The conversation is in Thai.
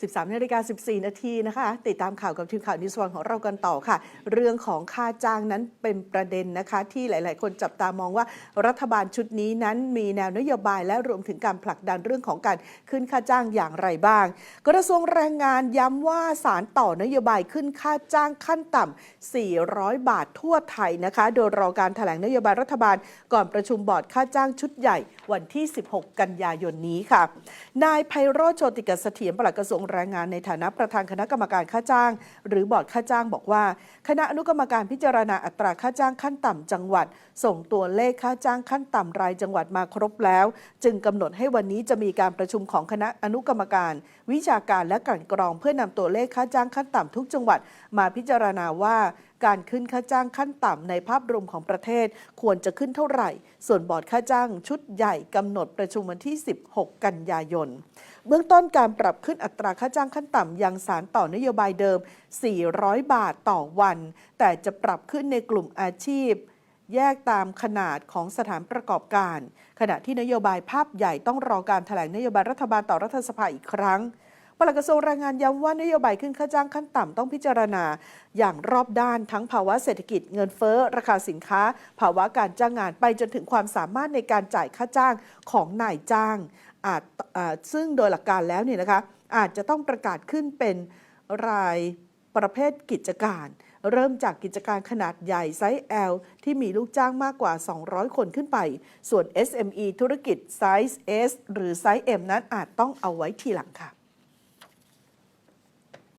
13นาฬิกา14 นาทีนะคะ ติดตามข่าวกับทีมข่าวนิสวันของเรากันต่อค่ะ เรื่องของค่าจ้างนั้นเป็นประเด็นนะคะ ที่หลาย ๆ คนจับตามองว่ารัฐบาลชุดนี้นั้นมีแนวนโยบายและรวมถึงการผลักดันเรื่องของการขึ้นค่าจ้างอย่างไรบ้าง กระทรวงแรงงานย้ำว่าสารต่อนโยบายขึ้นค่าจ้างขั้นต่ำ400 บาททั่วไทยนะคะ โดยรอการแถลงนโยบายรัฐบาล ก่อนประชุมบอร์ดค่าจ้างชุดใหญ่วันที่ 16 กันยายนนี้ค่ะ นายไพโรจน์โชติกเสถียรปลัดกระทรวงแรงงานในฐานะประธานคณะกรรมการค่าจ้าง หรือบอร์ดค่าจ้างบอกว่า คณะอนุกรรมการพิจารณาอัตราค่าจ้างขั้นต่ำจังหวัด ส่งตัวเลขค่าจ้างขั้นต่ำรายจังหวัดมาครบแล้ว จึงกำหนดให้วันนี้จะมีการประชุมของคณะอนุกรรมการ วิชาการและกลั่นกรองเพื่อนำตัวเลขค่าจ้างขั้นต่ำทุกจังหวัด มาพิจารณาว่า การขึ้นค่าจ้างขั้นต่ำในภาพรวมของประเทศควรจะขึ้นเท่าไหร่ ส่วนบอร์ดค่าจ้างชุดใหญ่กำหนดประชุมวันที่ 16 กันยายน เบื้องต้นการปรับขึ้นอัตราค่าจ้างขั้นต่ำยังสารต่อนโยบายเดิม 400 บาทต่อวัน แต่จะปรับขึ้นในกลุ่มอาชีพแยกตามขนาดของสถานประกอบการ ขณะที่นโยบายภาพใหญ่ต้องรอการแถลงนโยบายรัฐบาลต่อรัฐสภาอีกครั้ง ปลัดกระทรวงแรงงานย้ำว่านโยบายขึ้นค่าจ้างขั้นต่ำต้องพิจารณา อย่างรอบด้านทั้งภาวะเศรษฐกิจเงินเฟ้อ ราคาสินค้า ภาวะการจ้างงานไปจนถึงความสามารถในการจ่ายค่าจ้างของนายจ้างอาจซึ่งโดยหลักการแล้วเนี่ยนะคะอาจจะต้องประกาศขึ้นเป็นรายประเภทกิจการ เริ่มจากกิจการขนาดใหญ่ไซส์ L ที่มีลูกจ้างมากกว่า 200 คนขึ้นไป ส่วน SME ธุรกิจไซส์ S หรือไซส์ M นั้นอาจต้องเอาไว้ทีหลังค่ะ